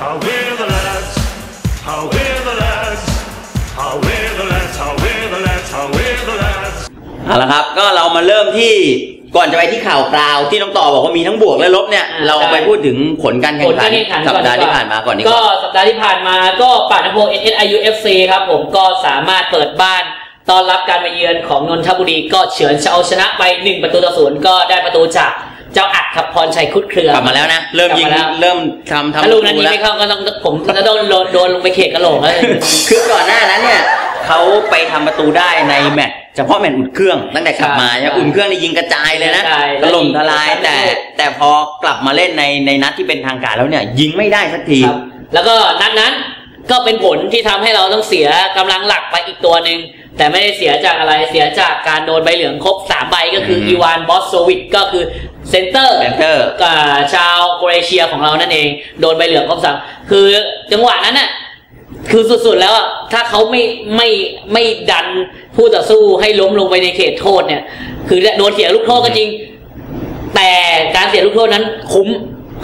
How we're the lads, how we're the lads, how we're the lads, how we're the lads, how we're the lads. เอาละครับ ก็เรามาเริ่มที่ก่อนจะไปที่ข่าวคราวที่น้องต่อบอกว่ามีทั้งบวกและลบเนี่ย อ่าเราไปพูดถึงผลการผแข่งลขักานรแข่งขันสัปดาห์ที่ผ่านมาก่อนดีกก็ว่าสัปดาห์ที่ผ่านมาก็ปาดนโพ NSIU FC ครับผมก็สามารถเปิดบ้านต้อนรับการมาเยือนของนนทบุรีก็เฉือนเอาชนะไป 1 ประตูต่อศูนย์ก็ได้ประตูจาก เจ้าอัดครับพรชัยคุดเครือกลับมาแล้วนะเริ่มยิงกลับมาแล้วเริ่มทำทำถ้าลูกนั้นประยิงตูไม่เข้าก็ต้องผมจะต้องโดนโดนลงไปเขกกระโหลกแล้วคือก่อนหน้านั้นเนี่ยเขาไปทำประตูได้ในแมตช์เฉพาะแมตช์อุ่นเครื่องตั้งแต่กลับมาใช่เนี่ยอุ่นเครื่องนี่ยิงกระจายเลยนะกระจายถล่มทลายแล้วยิงแต่แต่พอกลับมาเล่นในในนัดที่เป็นทางการแล้วเนี่ยยิงไม่ได้สักทีครับแล้วก็นัดนั้น ก็เป็นผลที่ทำให้เราต้องเสียกำลังหลักไปอีกตัวหนึ่งแต่ไม่ได้เสียจากอะไรเสียจากการโดนใบเหลืองครบสามใบก็คืออืมอีวานบอสโซวิชก็คือเซนเตอร์เซนเตอร์อ่าชาวโครเอเชียของเรานั่นเอง โดนใบเหลืองครบสามคือจังหวะนั้นน่ะคือสุดๆแล้วอะถ้าเขาไม่ไม่ไม่ดันผู้ต่อสู้ให้ล้มลงไปในเขตโทษเนี่ย คือโดนเสียลูกโทษก็จริง แต่การเสียลูกโทษนั้นคุ้ม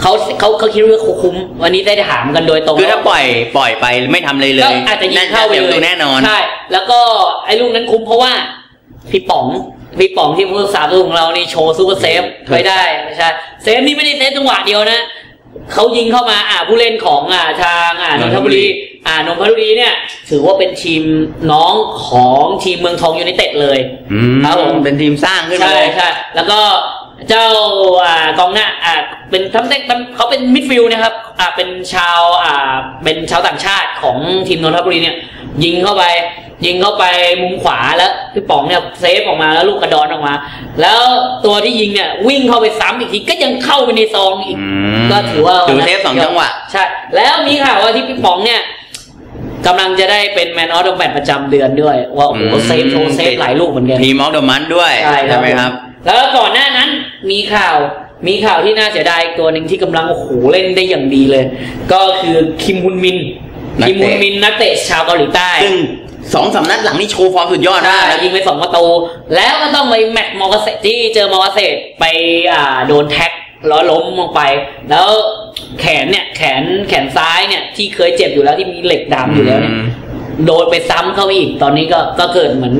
เขาเขาเขาคิดว่าเขาคุ้มวันนี้ได้ถามกันโดยตรงคือถ้าปล่อยปล่อยไปไม่ทำอะไรเลก็ยอาจจะยิงเข้าไปน่เลสียประตูยแน่นอนใช่แล้วก็ไอ้ลูกนั้นคุ้มเพราะว่าพี่ป๋องพี่ป๋องที่ผู้รักษาประตูของเรานี่โชว์ซูเปอร์เซฟไว้ได้ใช่เซฟนี่ไม่ได้เซฟจังหวะเดียวนะเขายิงเข้ามาอ่าผู้เล่นของอ่าทางอ่านนทบุรีอ่านนทบุรีเนี่ย ถือว่าเป็นทีมน้องของทีมเมืองทองยูไนเต็ดเลยอืมครับผมเป็นทีมสร้างขึ้นมาใช่เลยใช่แล้วก็ เจ้าอ่ากองหน้าอ่าเป็นทั้งเต้เขาเป็นมิดฟิลด์นะครับอ่าเป็นชาวอ่าเป็นชาวต่างชาติของทีมนนทบุรีเนี่ยยิงเข้าไป ยิงเข้าไปมุมขวาแล้วพี่ป๋องเนี่ยเซฟออกมาแล้วลูกกระดอนออกมา แล้วตัวที่ยิงเนี่ยวิ่งเข้าไปซ้ำอีกทีก็ยังเข้าไปในซองอีกอืมก็ถือว่าถือเซฟสองจังหวะใช่แล้วมีข่าวว่าที่พี่ป๋องเนี่ยกำลังจะได้เป็นแมนออฟเดอะแมตประจำเดือนด้วย ว่าโอ้โหอืมเซฟโชว์เซฟหลายลูกเหมือนกันทีมออฟเดอะมันด้วยใช่ครับไหมครับ แล้วก่อนหน้านั้นมีข่าวมีข่าวที่น่าเสียดายอีกตัวหนึ่งที่กำลังโอ้โหเล่นได้อย่างดีเลย ก็คือคิมฮุนมินนักเตะคิมฮุนมินนักเตะชาวเกาหลีใต้ซึ่งสองสามนัดหลังนี่โชว์ฟอร์มสุดยอดใช่มากนะยิงไปสองประตู แล้วก็ต้องไปแมตช์มอเกษตรที่เจอมอเกษตรไปอ่าโดนแท็กล้อล้มลงไป แล้วแขนเนี่ยแขนแขนซ้ายเนี่ยที่เคยเจ็บอยู่แล้วที่มีเหล็กดามอยู่แล้วเนี่ยอืมโดนไปซ้ำเข้าไปอีก ตอนนี้ก็ก็เกิดเหมือน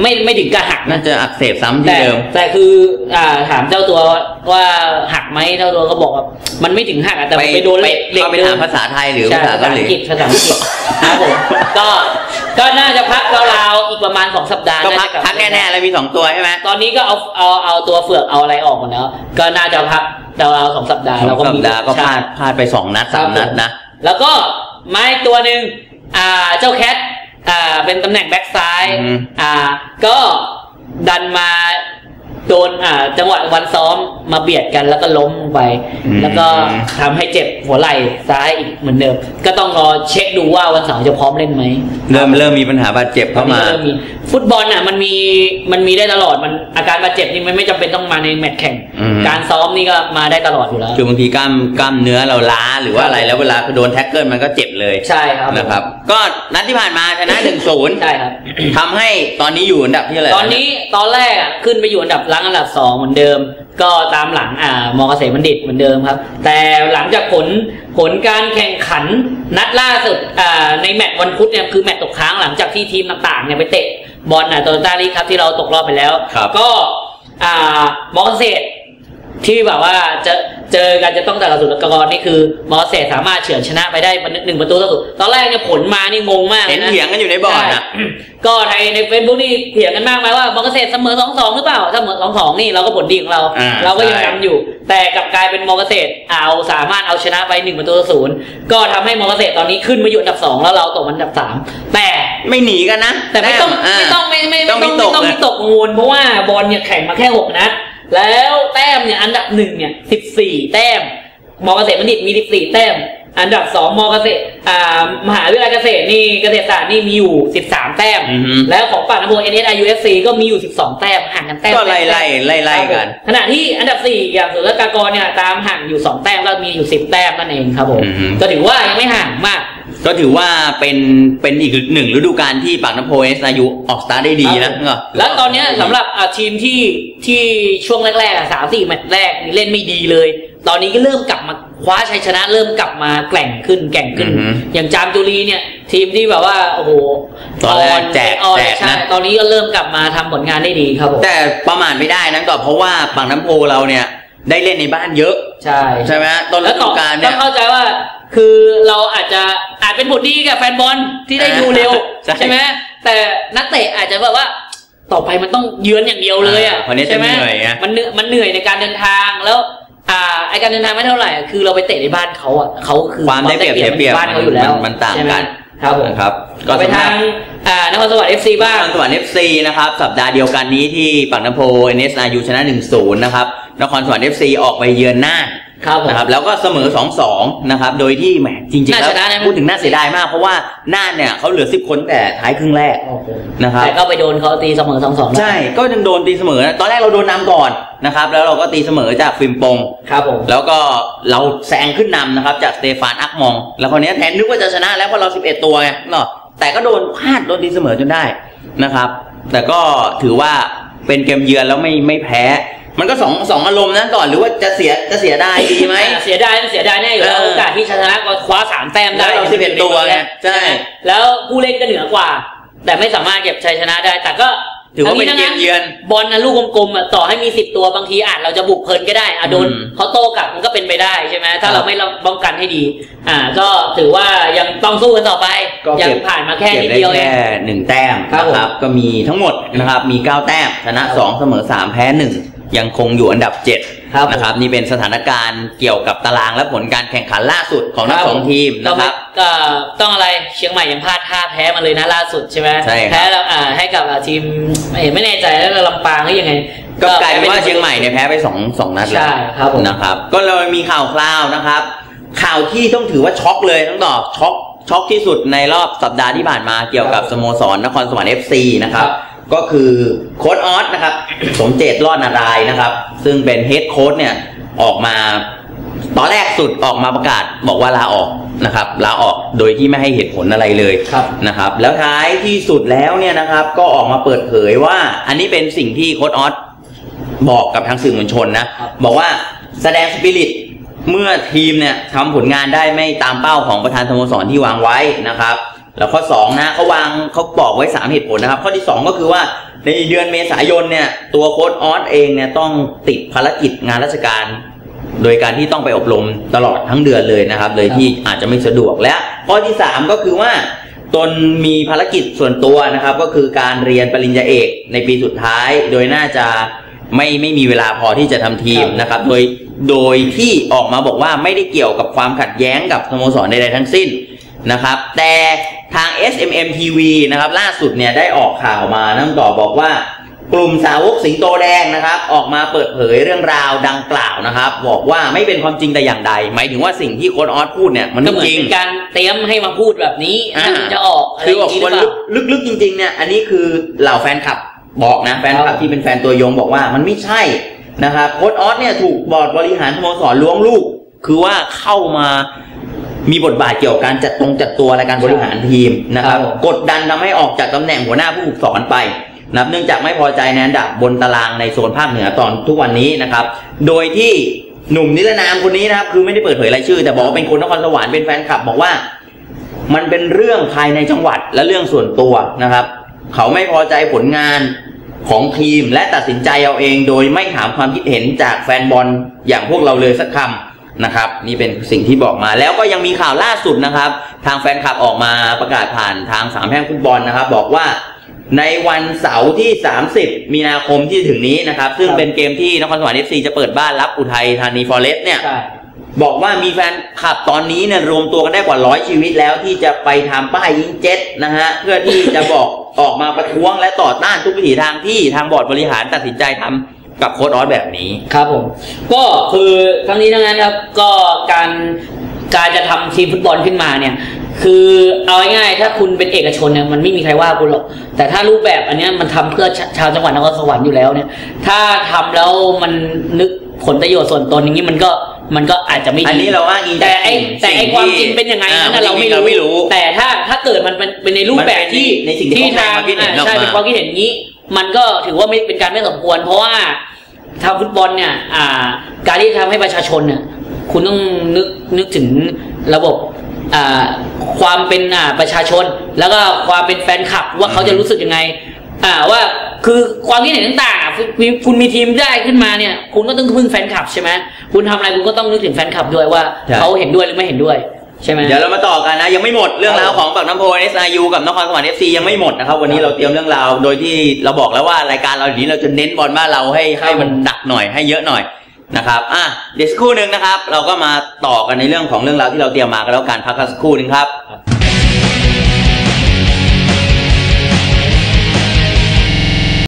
ไม่ไม่ถึงกับหักนะน่าจะอักเสบซ้ำที่แต่เดิม แต่คือ อ่าถามเจ้าตัวว่าหักไหมเจ้าตัวก็บอกว่ามันไม่ถึงหักอะแต่มันไปโดนเหล็กเหล็กเข้าไปเดิถามมภาษาไทยหรือใช่ภาษาภาษาเกาหลีอังกฤษภาษาอังกฤษครับผมก็ก็น่าจะพักราวๆอีกประมาณสองสัปดาห์ก็พักาจะลับพักแน่ๆแล้วมีสองตัวใช่ไหม ตอนนี้ก็เอาเอาเอาตัวเฟือกเอาอะไรออกหมดแล้ว ก็น่าจะพักราวๆสองสัปดาห์สเราองก็สัปมี ดาห์ก็พลาดใช่พลาดไปสองนัดสามนัดนะ แล้วก็ไม้ตัวหนึ่งอ่าเจ้าแคท อ่าเป็นตำแหน่งแบ็กซ้ายอืมอ่า ก็ดันมาโดนอ่า จังหวะวันซ้อมมาเบียดกันแล้วก็ล้มลงไป แล้วก็ทำให้เจ็บหัวไหล่ซ้ายอีกเหมือนเดิม ก็ต้องรอเช็คดูว่าวันเสาร์จะพร้อมเล่นไหม เริ่มเริ่มมีปัญหาบาดเจ็บเข้ามาตอนนี้ริ่ฟุตบอลอะมันมีมันมีได้ตลอดมันอาการบาดเจ็บนี่มันไม่จำเป็นต้องมาในแมตช์แข่ง อืม การซ้อมนี่ก็มาได้ตลอดอยู่แล้ว คือบางทีกล้ามกล้ามเนื้อเราล้าหรือว่าอะไรแล้วเวลาโดนแท็กเกิลมันก็เจ็บเลยใช่ครับนะครับ ก็นัดที่ผ่านมาชนะหนึ่งศูนย์ใช่ครับ ทำให้ตอนนี้อยู่อันดับที่อะไรตอนนี้ตอนแรกอะขึ้นไปอยู่อันดับหลังอันดับสองเหมือนเดิม ก็ตามหลังอ่ามอเกษตรบัณฑิตเหมือนเดิมครับ แต่หลังจากผลผลการแข่งขันนัดล่าสุดอ่าในแมตช์วันพุธเนี่ยคือแมตช์ตกค้างหลังจากที่ทีมต่างๆเนี่ยไปเตะ บอลอะโตโยต้าลีกครับที่เราตกรอบไปแล้วครับก็อ่ามอเกษตรที่แบบว่าจะเจอกันจะต้องแต่ละสุดกรนี่คือ มอเกษตรสามารถเฉือนชนะไปได้หนึ่งประตูต่อศูนย์ตอนแรกเนี่ยผลมานี่งงมากลเห็นนะเถียงกันอยู่ในบอร์ดอะใช่ก็ในในเฟซบุ๊กนี่เถียงกันมากไหมว่ามอเกษตรเสมอสองสองหรือเปล่าถ้าเสมอสองสองนี่เราก็ผลดีของเราอ่าเราก็ยังใช่นำอยู่ แต่กลับกลายเป็นมอเกษตรเอาสามารถเอาชนะไปหนึ่งประตูต่อศูนย์ก็ทำให้มอเกษตรตอนนี้ขึ้นมาอยู่อันดับสองแล้วเราตกมาอันดับสามแต่ ไม่หนีกันนะแต่ไม่ต้องาไม่ต้องไม่ไม่ต้ไม่องต้องมีไม่ตต้องกนะมีตกกังวลเพราะว่าบอลเนี่ยแข่งมาแค่หกนัดแล้วแต้มเนี่ยอันดับหนึ่งเนี่ยสิบสี่แต้มมอเกษตรบัณฑิตมีสิบสี่แต้ม อันดับสองมอเกษตรอ่ามหาวิทยาลัยเกษตรนี่เกษตรศาสตร์นี่มีอยู่สิบสามแต้มอือฮึแล้วของปากน้ำโพ NSIUFC ก็มีอยู่12แต้มห่างกันแต้มก็ไล่ไล่ไล่ไล่กัน ขณะที่อันดับ4อย่างสุรกากรเนี่ยตามห่างอยู่2แต้มก็มีอยู่10แต้มนั่นเองครับผมอือฮึก็ถือว่ายังไม่ห่างมาก ก็ถือว่าเป็นเป็นอีกหนึ่งฤดูกาลที่ปากน้ำโพเอสอายุออกสตาร์ทได้ดีนะก็แล้วตอนเนี้ยสำหรับอะทีมที่ที่ช่วงแรกๆอะสามสี่แมตช์แรกนี่เล่นไม่ดีเลย ตอนนี้ก็เริ่มกลับมาคว้าชัยชนะเริ่มกลับมาแกร่งขึ้นแกร่งขึ้นอือฮึอย่างจามจุรีเนี่ย ทีมที่แบบว่าโอ้โหตอนแรกแจกออนแจกนะใช่ตอนนี้ก็เริ่มกลับมาทำผลงานได้ดีครับผมแต่ประมาทไม่ได้นะต่อเพราะว่าปากน้ำโพเราเนี่ยได้เล่นในบ้านเยอะ ใช่ใช่ไหมต้นฤแล้วดูต่อกาลต้เนี่อยงเข้าใจว่า คือเราอาจจะอาจเป็นผลดีกับแฟนบอลที่ได้ดูเร็วใช่ใช่ไหมแต่นักเตะอาจจะแบบว่าต่อไปมันต้องเยือนอย่างเดียวเลยอะอ่าคนนี้จะใช่ไหมเหนื่อยไงมันเหนื่อยมันเหนื่อยในการเดินทางแล้วอ่าไอการเดินทางไม่เท่าไหร่ คือเราไปเตะในบ้านเขาอะเขาคือความได้เปรียบเสียเปรียบบ้านเขาอยู่แล้วมันมันต่างใช่ไหมกันครับผมนะครับก็ไปสำหทารับงอ่านครสวรรค์เอฟซีบ้างทางสวรรค์เอฟซีนะครับสัปดาห์เดียวกันนี้ที่ปากน้ำโพเอเนสอายูชนะ1-0นะครับนครสวรรค์เอฟซีออกไปเยือนน่าน ครับผม นะครับแล้วก็เสมอ2-2นะครับโดยที่แหมจริงๆน่าแล้วชนะนะ พูดถึงน่าเสียดายมากเพราะว่าน่านเนี่ยเขาเหลือ 10 คนแต่ท้ายครึ่งแรกนะครับ แต่ก็ไปโดนเขาตีเสมอสองสองใช่ก็ยังโดนตีเสมอนะตอนแรกเราโดนนำก่อนนะครับ แล้วเราก็ตีเสมอจากฟิล์มปง ครับผม แล้วก็เราแซงขึ้นนำนะครับจากสเตฟานอักมอง แล้วคนนี้ยแทนนึกว่าจะชนะแล้วเพราะเรา 11 ตัวไงเนาะแต่ก็โดนพลาดโดนตีเสมอจนได้นะครับ แต่ก็ถือว่าเป็นเกมเยือนแล้วไม่ไม่แพ้ มันก็สองสองอารมณ์นะก่อนหรือว่าจะเสียจะเสียดายดีไหม เสียดายเสียดายแน่อยู่แล้วเออโอกาสที่ชนะก็คว้าสามแต้มได้แล้วเรา11ตัวไงใช่ แล้วผู้เล่นก็เหนือกว่า แต่ไม่สามารถเก็บชัยชนะได้ แต่ก็ ถือว่าเป็นทั้งเกทั้มงเยือนบอลนะลูกกลมๆอะต่อให้มีสิบตัวบางทีอาจเราจะบุกเพลินก็ได้อะโดนอืมเขาโต้กลับมันก็เป็นไปได้ใช่ไหมถ้าครับเราไม่ป้องกันให้ดี อ่า ก็ถือว่ายังต้องสู้กันต่อไปก็ยัเก็บผ่านมาแค่เก็บนิดได้เดียวเองแค่หนึ่งแต้มครับนะครับ ก็มีทั้งหมดนะครับมี9แต้มชนะ2เสมอ3แพ้1ยังคงอยู่อันดับครับ7 นะครับนี่เป็นสถานการณ์เกี่ยวกับตารางและผลการแข่งขันล่าสุดของทั้งสองทีมนะครับก็ต้องอะไรเชียงใหม่ยังพลาดท่าแพ้มาเลยนะล่าสุดใช่ไหมใช่ครับแพ้แล้วอ่าให้กับอ่าทีมไม่ไม่แน่ใจแล้วลำปางหรือยังไงก็กลายเป็นว่าเชียงใหม่เนี่ยแพ้ไป2 2นัดแล้วใช่ครับผมนะครับ ก็เรามีข่าวคราวนะครับ ข่าวที่ต้องถือว่าช็อกเลยต้องตอบช็อกช็อกที่สุดในรอบสัปดาห์ที่ผ่านมาเกี่ยวกับสโมสรนครสวรรค์ FC นะครับ ก็คือโค้ดออสนะครับ สมเจตรอดนารายณ์นะครับ ซึ่งเป็นเฮดโค้ดเนี่ยออกมาตอนแรกสุดออกมาประกาศบอกว่าลาออกนะครับลาออกโดยที่ไม่ให้เหตุผลอะไรเลยครับนะครับ แล้วท้ายที่สุดแล้วเนี่ยนะครับ ก็ออกมาเปิดเผยว่า อันนี้เป็นสิ่งที่โค้ดออสบอกกับทางสื่อมวลชนนะครับบอกว่าแสดงสปิริตเมื่อทีมเนี่ยทำผลงานได้ไม่ตามเป้าของประธานสโมสรที่วางไว้นะครับ แล้วข้อ2นะเขาวางเขาบอกไว้ 3 เหตุผลนะครับ ข้อที่ 2 ก็คือว่าในเดือนเมษายนเนี่ย ตัวโค้ดออสเองเนี่ยต้องติดภารกิจงานราชการ โดยการที่ต้องไปอบรมตลอดทั้งเดือนเลยนะครับ เลยที่อาจจะไม่สะดวกและ ข้อที่ 3 ก็คือว่าตนมีภารกิจส่วนตัวนะครับ ก็คือการเรียนปริญญาเอกในปีสุดท้าย โดยน่าจะไม่ไม่มีเวลาพอที่จะทำทีมนะครับ โดยโดยที่ออกมาบอกว่าไม่ได้เกี่ยวกับความขัดแย้งกับสโมสรใดๆทั้งสิ้นนะครับ แต่ ทาง SMM TV นะครับล่าสุดเนี่ยได้ออกข่าวมานั่งต่อบอกว่ากลุ่มสาวกสิงโตแดงนะครับ ออกมาเปิดเผยเรื่องราวดังกล่าวนะครับ บอกว่าไม่เป็นความจริงแต่อย่างใด หมายถึงว่าสิ่งที่โค้ดออสพูดเนี่ยมันก็ไม่เหมือนจริงเป็นการเตรียมให้มาพูดแบบนี้อ่าถ้ามันจะออกอะไรคืออบอกย่างนี้หครืนอเปล่าลึกๆจริงๆเนี่ยอันนี้คือเหล่าแฟนคลับบอกนะแฟนคครัลับบที่เป็นแฟนตัวยงบอกว่ามันไม่ใช่นะครับโค้ดออสเนี่ยถูกบอร์ดบริหารสโมสรล้วงลูก คือว่าเข้ามา มีบทบาทเกี่ยวกับการจัดตรงจัดตัวและการบริหารทีมนะครับครับผมกดดันทำให้ออกจากตำแหน่งหัวหน้าผู้ฝึกสอนไปนะครับเนื่องจากไม่พอใจในอันดับบนตารางในโซนภาคเหนือตอนทุกวันนี้นะครับ โดยที่หนุ่มนิรนามคนนี้นะครับคือไม่ได้เปิดเผยรายชื่อ แต่บอกว่าเป็นคนนครสวรรค์เป็นแฟนคลับบอกว่า มันเป็นเรื่องภายในจังหวัดและเรื่องส่วนตัวนะครับ เขาไม่พอใจผลงานของทีมและตัดสินใจเอาเอง โดยไม่ถามความคิดเห็นจากแฟนบอลอย่างพวกเราเลยสักคำ นะครับ นี่เป็นสิ่งที่บอกมาแล้วก็ยังมีข่าวล่าสุดนะครับ ทางแฟนคลับออกมาประกาศผ่านทางสามแพร่งฟุตบอลนะครับ บอกว่าในวันเสาร์ที่ 30 มีนาคมที่ถึงนี้นะครับ ซึ่งครับเป็นเกมที่นครสวรรค์เอฟซีจะเปิดบ้านรับอุทัยธานีฟอเรสต์เนี่ยใช่บอกว่ามีแฟนคลับตอนนี้เนี่ยรวมตัวกันได้กว่าร้อยชีวิตแล้วที่จะไปทำป้ายยิงเจ็ตนะฮะเพื่อที่จะบอกออกมาประท้วงและต่อต้านทุกวิถีทางที่ทางบอร์ดบริหารตัดสินใจทำ กับโค้ดออสแบบนี้ครับผมก็คือทั้งนี้ทั้งนั้นครับก็การการจะทำทีมฟุตบอลขึ้นมาเนี่ย คือเอาง่ายๆถ้าคุณเป็นเอกชนเนี่ยมันไม่มีใครว่าคุณหรอก แต่ถ้ารูปแบบอันเนี้ยมันทำเพื่อชชาวจังหวัดนครสวรรค์อยู่แล้วเนี่ย ถ้าทำแล้วมันนึกผลประโยชน์ส่วนตนอย่างนี้มันก็มันก็อาจจะไม่ดีอันนี้เราอ้างอิงแต่ไอจากแต่ไอสิ่งความที่จริงเป็นยังไงอ่านั่นเราไม่เราไม่รู้ แต่ถ้าถ้าเกิดมันเป็นเป็นในรูปแบบที่มันเป็นในสิ่งที่ทางเขาแสดงความคิดเห็นอ่าออกใช่มาเป็นความคิดเห็นนี้ มันก็ถือว่าไม่เป็นการไม่สมควร เพราะว่าทางฟุตบอลเนี่ย อ่า การที่ทำให้ประชาชนเนี่ย คุณต้องนึกนึกถึงระบบอ่าความเป็นอ่าประชาชน แล้วก็ความเป็นแฟนคลับว่าเขาจะรู้สึกยังไง อ่าว่าคือความคิดเห็นต่างๆอะคุณมีคุณมีทีมได้ขึ้นมาเนี่ย คุณก็ต้องพึ่งแฟนคลับใช่ไหมคุณทำอะไรคุณก็ต้องนึกถึงแฟนคลับด้วยว่าใช่เขาเห็นด้วยหรือไม่เห็นด้วย ใช่ไหมเดี๋ยวเรามาต่อกันนะ ยังไม่หมดเรื่องราวของปากน้ำโพ SIU กับนครสวรรค์ FC ยังไม่หมดนะครับวันนี้เราเตรียมเรื่องราวโดยที่เราบอกแล้วว่ารายการเราอย่างนี้เราจะเน้นบอลบ้านเราให้ครับให้มันหนักหน่อยให้เยอะหน่อยนะครับอะเดี๋ยวสักครู่หนึ่งนะครับ เราก็มาต่อกันในเรื่องของเรื่องราวที่เราเตรียมมากันแล้วกันพักกันสักครู่หนึ่งครับ